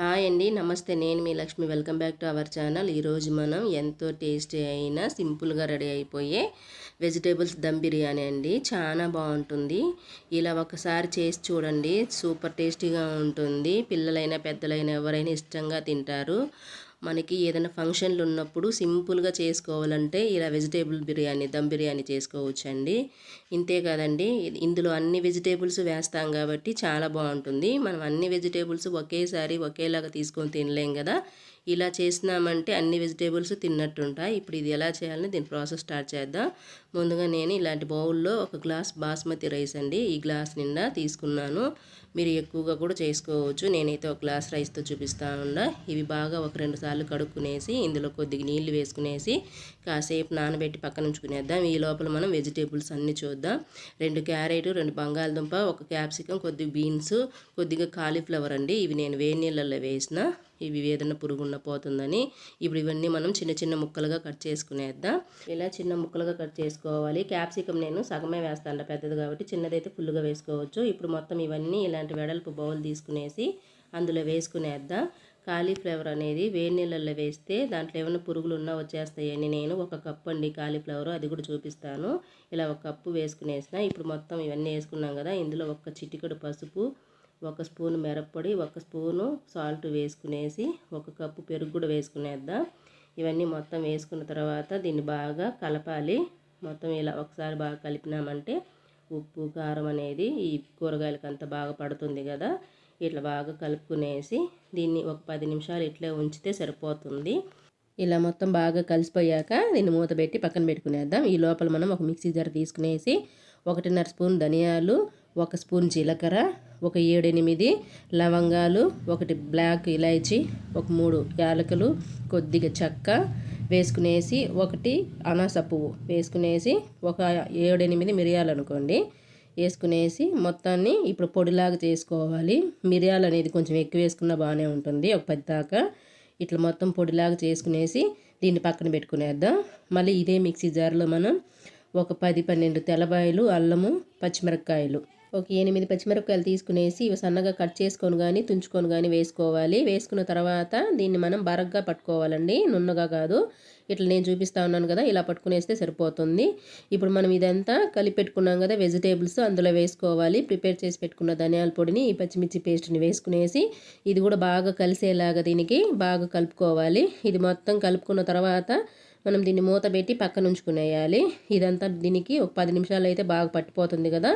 Hi అండి నమస్తే. నేను మీ Lakshmi. Welcome back to our channel. ఈరోజు మనం ఎంతో టేస్టీ అయినా సింపుల్గా రెడీ అయిపోయే వెజిటేబుల్స్ దమ్ బిర్యానీ అండి. చాలా బాగుంటుంది. ఇలా ఒకసారి చేసి చూడండి. సూపర్ టేస్టీగా ఉంటుంది. పిల్లలైనా పెద్దలైనా ఎవరైనా ఇష్టంగా తింటారు. మనకి ఏదైనా ఫంక్షన్లు ఉన్నప్పుడు సింపుల్గా చేసుకోవాలంటే ఇలా వెజిటేబుల్ బిర్యానీ దమ్ బిర్యానీ చేసుకోవచ్చండి. ఇంతే కదండి ఇందులో అన్ని వెజిటేబుల్స్ వేస్తాం కాబట్టి చాలా బాగుంటుంది. మనం అన్ని వెజిటేబుల్స్ ఒకేసారి ఒకేలాగా తీసుకొని తినలేం కదా. ఇలా చేసినామంటే అన్ని వెజిటేబుల్స్ తిన్నట్టుంటాయి. ఇప్పుడు ఇది ఎలా చేయాలని దీని ప్రాసెస్ స్టార్ట్ చేద్దాం. ముందుగా నేను ఇలాంటి బౌల్లో ఒక గ్లాస్ బాస్మతి రైస్ అండి ఈ గ్లాస్ నిండా తీసుకున్నాను. మీరు ఎక్కువగా కూడా చేసుకోవచ్చు. నేనైతే ఒక గ్లాస్ రైస్తో చూపిస్తాను ఇవి బాగా ఒక రెండు సార్లు కడుక్కునేసి ఇందులో కొద్దిగా నీళ్ళు వేసుకునేసి కాసేపు నానబెట్టి పక్కన ఉంచుకునేద్దాం. ఈ లోపల మనం వెజిటేబుల్స్ అన్నీ చూద్దాం. రెండు క్యారెట్ రెండు బంగాళదుంప ఒక క్యాప్సికం కొద్దిగా బీన్స్ కొద్దిగా కాలీఫ్లవర్ అండి. ఇవి నేను వేడి నీళ్ళల్లో వేసిన ఇవి ఏదైనా పురుగున్న పోతుందని. ఇప్పుడు ఇవన్నీ మనం చిన్న చిన్న ముక్కలుగా కట్ చేసుకునేద్దాం. ఇలా చిన్న ముక్కలుగా కట్ చేసుకోవాలి. క్యాప్సికం నేను సగమే వేస్తాను పెద్దది కాబట్టి చిన్నదైతే ఫుల్గా వేసుకోవచ్చు. ఇప్పుడు మొత్తం ఇవన్నీ ఇలాంటి వెడల్పు బౌల్ తీసుకునేసి అందులో వేసుకునేద్దాం. కాలీఫ్లవర్ అనేది వేడి నీళ్ళల్లో వేస్తే దాంట్లో ఏమైనా పురుగులు ఉన్నా వచ్చేస్తాయని నేను ఒక కప్పు అండి కాలీఫ్లవర్ అది కూడా చూపిస్తాను. ఇలా ఒక కప్పు వేసుకునేసిన ఇప్పుడు మొత్తం ఇవన్నీ వేసుకున్నాం కదా ఇందులో ఒక చిటికడు పసుపు ఒక స్పూన్ మిరప్పొడి ఒక స్పూను సాల్ట్ వేసుకునేసి ఒక కప్పు పెరుగు కూడా వేసుకునేద్దాం. ఇవన్నీ మొత్తం వేసుకున్న తర్వాత దీన్ని బాగా కలపాలి. మొత్తం ఇలా ఒకసారి బాగా కలిపినామంటే ఉప్పు కారం అనేది ఈ కూరగాయలకు అంత బాగా పడుతుంది కదా. ఇట్లా బాగా కలుపుకునేసి దీన్ని ఒక పది నిమిషాలు ఇట్లా ఉంచితే సరిపోతుంది. ఇలా మొత్తం బాగా కలిసిపోయాక దీన్ని మూత పెట్టి పక్కన పెట్టుకునేద్దాం. ఈ లోపల మనం ఒక మిక్సీ జార్ తీసుకునేసి ఒకటిన్నర స్పూన్ ధనియాలు ఒక స్పూన్ జీలకర్ర ఒక ఏడెనిమిది లవంగాలు ఒకటి బ్లాక్ ఇలాచి ఒక మూడు యాలకులు కొద్దిగా చెక్క వేసుకునేసి ఒకటి అనాస పువ్వు వేసుకునేసి ఒక ఏడెనిమిది మిరియాలు అనుకోండి వేసుకునేసి మొత్తాన్ని ఇప్పుడు పొడిలాగా చేసుకోవాలి. మిరియాలు అనేది కొంచెం ఎక్కువ వేసుకున్నా బాగానే ఉంటుంది. ఒక పది దాకా ఇట్లా మొత్తం పొడిలాగా చేసుకునేసి దీన్ని పక్కన పెట్టుకునేద్దాం. మళ్ళీ ఇదే మిక్సీ జార్లో మనం ఒక పది పన్నెండు తెల్లబాయలు అల్లము పచ్చిమిరపకాయలు ఒక ఎనిమిది పచ్చిమిరపకాయలు తీసుకునేసి ఇవి సన్నగా కట్ చేసుకొని కానీ తుంచుకొని కానీ వేసుకోవాలి. వేసుకున్న తర్వాత దీన్ని మనం బరగ్గా పట్టుకోవాలండి. నున్నగా కాదు. ఇట్లా నేను చూపిస్తా ఉన్నాను కదా ఇలా పట్టుకునేస్తే సరిపోతుంది. ఇప్పుడు మనం ఇదంతా కలిపి పెట్టుకున్నాం కదా వెజిటేబుల్స్ అందులో వేసుకోవాలి. ప్రిపేర్ చేసి పెట్టుకున్న ధనియాల పొడిని ఈ పచ్చిమిర్చి పేస్ట్ని వేసుకునేసి ఇది కూడా బాగా కలిసేలాగా దీనికి బాగా కలుపుకోవాలి. ఇది మొత్తం కలుపుకున్న తర్వాత మనం దీన్ని మూత పెట్టి పక్కన ఉంచుకునేయాలి ఇదంతా దీనికి ఒక పది నిమిషాలు అయితే బాగా పట్టిపోతుంది కదా.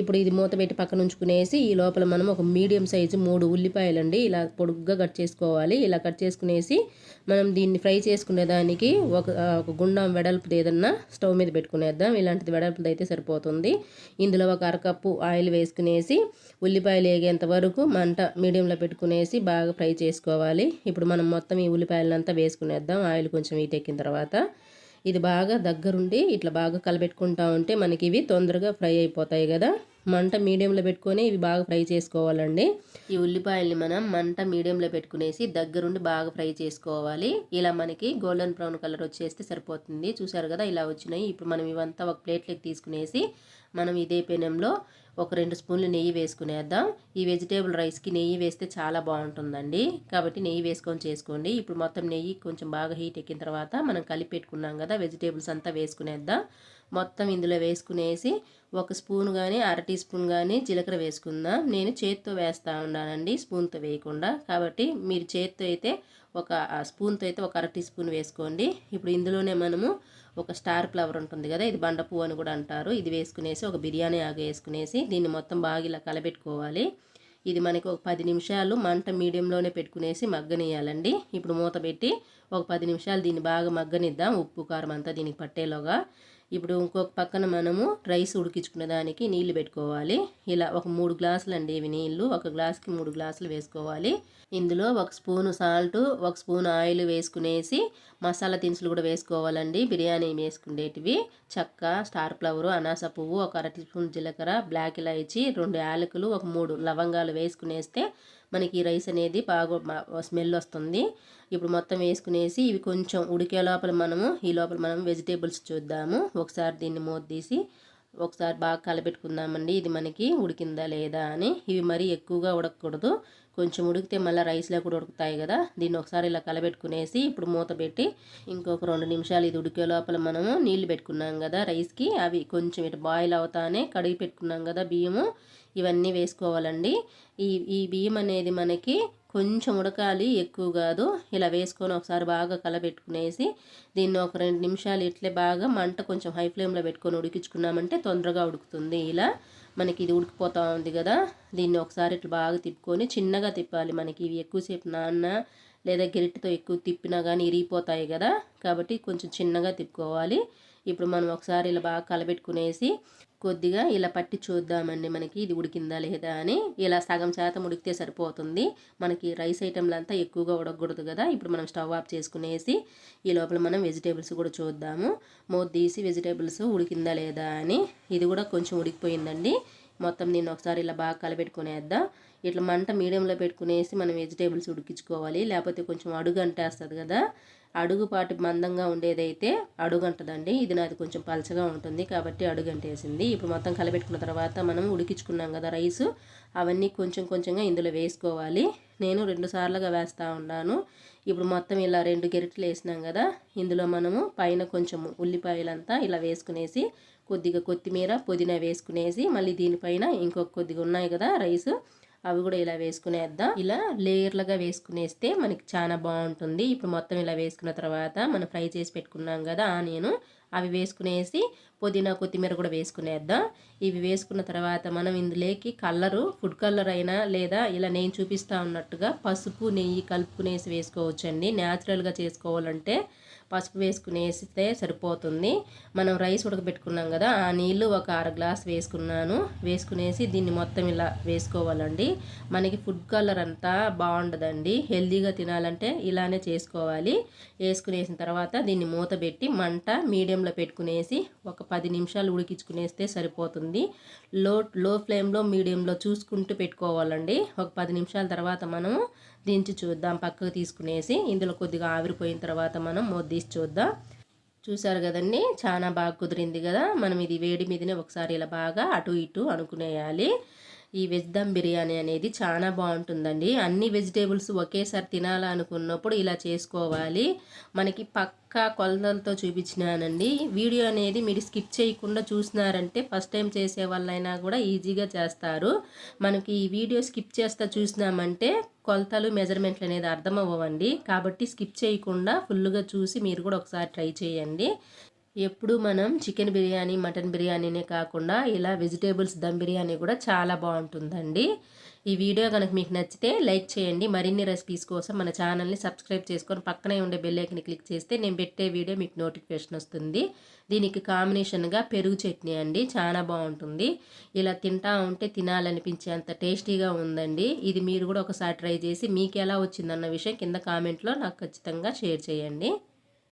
ఇప్పుడు ఇది మూత పెట్టి పక్కన ఉంచుకునేసి ఈ లోపల మనం ఒక మీడియం సైజు మూడు ఉల్లిపాయలండి. ఇలా పొడుగ్గా కట్ చేసుకోవాలి. ఇలా కట్ చేసుకునేసి మనం దీన్ని ఫ్రై చేసుకునే దానికి ఒక ఒక గుండం వెడల్పుది ఏదన్నా స్టవ్ మీద పెట్టుకునేద్దాం. ఇలాంటిది వెడల్పుది అయితే సరిపోతుంది. ఇందులో ఒక అరకప్పు ఆయిల్ వేసుకునేసి ఉల్లిపాయలు వేగేంత వరకు మంట మీడియంలో పెట్టుకునేసి బాగా ఫ్రై చేసుకోవాలి. ఇప్పుడు మనం మొత్తం ఈ ఉల్లిపాయలంతా వేసుకునేద్దాం. ఆయిల్ కొంచెం వీటెక్కిన తర్వాత ఇది బాగా దగ్గరుండి ఇట్లా బాగా కలబెట్టుకుంటా ఉంటే మనకి ఇవి తొందరగా ఫ్రై అయిపోతాయి కదా. మంట మీడియంలో పెట్టుకొని ఇవి బాగా ఫ్రై చేసుకోవాలండి. ఈ ఉల్లిపాయల్ని మనం మంట మీడియంలో పెట్టుకునేసి దగ్గరుండి బాగా ఫ్రై చేసుకోవాలి. ఇలా మనకి గోల్డెన్ బ్రౌన్ కలర్ వచ్చేస్తే సరిపోతుంది. చూసారు కదా ఇలా వచ్చినాయి. ఇప్పుడు మనం ఇవంతా ఒక ప్లేట్లోకి తీసుకునేసి మనం ఇదే పెనంలో ఒక రెండు స్పూన్లు నెయ్యి వేసుకునేద్దాం. ఈ వెజిటేబుల్ రైస్కి నెయ్యి వేస్తే చాలా బాగుంటుందండి. కాబట్టి నెయ్యి వేసుకొని చేసుకోండి. ఇప్పుడు మొత్తం నెయ్యి కొంచెం బాగా హీట్ ఎక్కిన తర్వాత మనం కలిపి పెట్టుకున్నాం కదా వెజిటేబుల్స్ అంతా వేసుకునేద్దాం. మొత్తం ఇందులో వేసుకునేసి ఒక స్పూన్ కానీ అర టీ స్పూన్ కానీ జీలకర్ర వేసుకుందాం. నేను చేత్తో వేస్తూ ఉన్నానండి స్పూన్తో వేయకుండా. కాబట్టి మీరు చేత్తో అయితే ఒక స్పూన్తో అయితే ఒక అర టీ స్పూన్ వేసుకోండి. ఇప్పుడు ఇందులోనే మనము ఒక స్టార్ ఫ్లవర్ ఉంటుంది కదా ఇది బండ పువ్వు అని కూడా అంటారు. ఇది వేసుకునేసి ఒక బిర్యానీ ఆగ వేసుకునేసి దీన్ని మొత్తం బాగా ఇలా కలబెట్టుకోవాలి. ఇది మనకి ఒక పది నిమిషాలు మంట మీడియంలోనే పెట్టుకునేసి మగ్గనియాలండి ఇప్పుడు మూత పెట్టి ఒక పది నిమిషాలు దీన్ని బాగా మగ్గనిద్దాం. ఉప్పు కారం అంతా దీనికి పట్టేలోగా. ఇప్పుడు ఇంకొక పక్కన మనము రైస్ ఉడికించుకునే దానికి నీళ్ళు పెట్టుకోవాలి. ఇలా ఒక మూడు గ్లాసులు అండి ఇవి నీళ్ళు ఒక గ్లాస్కి మూడు గ్లాసులు వేసుకోవాలి. ఇందులో ఒక స్పూను సాల్ట్ ఒక స్పూన్ ఆయిల్ వేసుకునేసి మసాలా దినుసులు కూడా వేసుకోవాలండి. బిర్యానీ వేసుకునేటివి. చెక్క స్టార్ ఫ్లవర్ అనాస పువ్వు ఒక అర టీ స్పూన్ జీలకర్ర బ్లాక్ ఇలాచి రెండు యాలకులు ఒక మూడు లవంగాలు వేసుకునేస్తే మనకి రైస్ అనేది బాగా స్మెల్ వస్తుంది. ఇప్పుడు మొత్తం వేసుకునేసి ఇవి కొంచెం ఉడికే లోపల మనము ఈ లోపల మనం వెజిటేబుల్స్ చూద్దాము. ఒకసారి దీన్ని మూత తీసి ఒకసారి బాగా కలపెట్టుకుందామండి ఇది మనకి ఉడికిందా లేదా అని. ఇవి మరీ ఎక్కువగా ఉడకకూడదు. కొంచెం ఉడికితే మళ్ళీ రైస్లో కూడా ఉడుకుతాయి కదా. దీన్ని ఒకసారి ఇలా కలబెట్టుకునేసి ఇప్పుడు మూత పెట్టి ఇంకొక రెండు నిమిషాలు ఇది ఉడికే లోపల మనము నీళ్ళు పెట్టుకున్నాం కదా రైస్కి. అవి కొంచెం ఇటు బాయిల్ అవుతానే కడిగి పెట్టుకున్నాం కదా బియ్యము. ఇవన్నీ వేసుకోవాలండి. ఈ ఈ బియ్యం అనేది మనకి కొంచెం ఉడకాలి ఎక్కువ కాదు. ఇలా వేసుకొని ఒకసారి బాగా కలబెట్టుకునేసి దీన్ని ఒక రెండు నిమిషాలు ఇట్లే బాగా మంట కొంచెం హై ఫ్లేమ్లో పెట్టుకొని ఉడికించుకున్నామంటే తొందరగా ఉడుకుతుంది. ఇలా మనకి ఇది ఉడికిపోతూ ఉంది కదా. దీన్ని ఒకసారి ఇట్లా బాగా తిప్పుకొని చిన్నగా తిప్పాలి మనకి. ఇవి ఎక్కువసేపు నాన్న లేదా గరిటెతో ఎక్కువ తిప్పినా కానీ ఇరిగిపోతాయి కదా. కాబట్టి కొంచెం చిన్నగా తిప్పుకోవాలి. ఇప్పుడు మనం ఒకసారి ఇలా బాగా కలబెట్టుకునేసి కొద్దిగా ఇలా పట్టి చూద్దామండి మనకి. ఇది ఉడికిందా లేదా అని ఇలా సగం శాతం ఉడికితే సరిపోతుంది. మనకి రైస్ ఐటెంలు అంతా ఎక్కువగా ఉడకూడదు కదా. ఇప్పుడు మనం స్టవ్ ఆఫ్ చేసుకునేసి ఈ లోపల మనం వెజిటేబుల్స్ కూడా చూద్దాము. మూత తీసి వెజిటేబుల్స్ ఉడికిందా లేదా అని. ఇది కూడా కొంచెం ఉడికిపోయిందండి. మొత్తం దీన్ని ఒకసారి ఇలా బాగా కలబెట్టుకునేద్దాం. ఇట్లా మంట మీడియంలో పెట్టుకునేసి మనం వెజిటేబుల్స్ ఉడికించుకోవాలి. లేకపోతే కొంచెం అడుగు అంటేస్తుంది కదా. అడుగుపాటి మందంగా ఉండేదైతే అడుగంటదండి ఇది నాది కొంచెం పలచగా ఉంటుంది కాబట్టి అడుగంటేసింది ఇప్పుడు మొత్తం కలబెట్టుకున్న తర్వాత మనం ఉడికించుకున్నాం కదా రైస్. అవన్నీ కొంచెం కొంచెంగా ఇందులో వేసుకోవాలి. నేను రెండు సార్లుగా వేస్తూ ఉన్నాను. ఇప్పుడు మొత్తం ఇలా రెండు గెరిట్లు వేసినాం కదా. ఇందులో మనము పైన కొంచెం ఉల్లిపాయలంతా ఇలా వేసుకునేసి కొద్దిగా కొత్తిమీర పుదీనా వేసుకునేసి మళ్ళీ దీనిపైన ఇంకొక కొద్దిగా ఉన్నాయి కదా రైస్ అవి కూడా ఇలా వేసుకునేద్దాం. ఇలా లేయర్లుగా వేసుకునేస్తే మనకి చాలా బాగుంటుంది. ఇప్పుడు మొత్తం ఇలా వేసుకున్న తర్వాత మనం ఫ్రై చేసి పెట్టుకున్నాం కదా ఆనియన్ అవి వేసుకునేసి పుదీనా కొత్తిమీర కూడా వేసుకునేద్దాం. ఇవి వేసుకున్న తర్వాత మనం ఇందులోకి కలరు ఫుడ్ కలర్ అయినా లేదా ఇలా నేను చూపిస్తా ఉన్నట్టుగా పసుపు నెయ్యి కలుపుకునేసి వేసుకోవచ్చండి. న్యాచురల్గా చేసుకోవాలంటే పసుపు వేసుకుని వేస్తే సరిపోతుంది. మనం రైస్ ఉడకబెట్టుకున్నాం కదా ఆ నీళ్ళు ఒక అర గ్లాస్ వేసుకున్నాను. వేసుకునేసి దీన్ని మొత్తం ఇలా వేసుకోవాలండి. మనకి ఫుడ్ కలర్ అంతా బాగుండదండి. హెల్దీగా తినాలంటే ఇలానే చేసుకోవాలి. వేసుకునేసిన తర్వాత దీన్ని మూత పెట్టి మంట మీడియంలో పెట్టుకునేసి ఒక పది నిమిషాలు ఉడికించుకునేస్తే సరిపోతుంది. లో లో ఫ్లేమ్లో మీడియంలో చూసుకుంటూ పెట్టుకోవాలండి. ఒక పది నిమిషాల తర్వాత మనము దించి చూద్దాం పక్కకు తీసుకునేసి ఇందులో కొద్దిగా ఆవిరిపోయిన తర్వాత మనం మొద్దీసి చూద్దాం. చూసారు కదండి చాలా బాగా కుదిరింది కదా. మనం ఇది వేడి మీదనే ఒకసారి ఇలా బాగా అటు ఇటు అనుకునేయాలి. ఈ వెజ్ దమ్ బిర్యానీ అనేది చాలా బాగుంటుందండి. అన్ని వెజిటేబుల్స్ ఒకేసారి తినాలనుకున్నప్పుడు ఇలా చేసుకోవాలి. మనకి పక్కా కొలతలతో చూపించినానండి. వీడియో అనేది మీరు స్కిప్ చేయకుండా చూసినారంటే ఫస్ట్ టైం చేసే వాళ్ళైనా కూడా ఈజీగా చేస్తారు. మనకి ఈ వీడియో స్కిప్ చేస్తా చూసినామంటే కొలతలు మెజర్మెంట్లు అనేది అర్థం అవ్వండి కాబట్టి స్కిప్ చేయకుండా ఫుల్గా చూసి మీరు కూడా ఒకసారి ట్రై చేయండి. ఎప్పుడు మనం చికెన్ బిర్యానీ మటన్ బిర్యానీనే కాకుండా ఇలా వెజిటేబుల్స్ దమ్ బిర్యానీ కూడా చాలా బాగుంటుందండి. ఈ వీడియో కనుక మీకు నచ్చితే లైక్ చేయండి. మరిన్ని రెసిపీస్ కోసం మన ఛానల్ని సబ్స్క్రైబ్ చేసుకొని పక్కనే ఉండే బెల్లైకని క్లిక్ చేస్తే నేను పెట్టే వీడియో మీకు నోటిఫికేషన్ వస్తుంది. దీనికి కాంబినేషన్గా పెరుగు చట్నీ అండి. చాలా బాగుంటుంది. ఇలా తింటా ఉంటే తినాలనిపించేంత టేస్టీగా ఉందండి. ఇది మీరు కూడా ఒకసారి ట్రై చేసి మీకు ఎలా వచ్చిందన్న విషయం కింద కామెంట్లో నాకు ఖచ్చితంగా షేర్ చేయండి.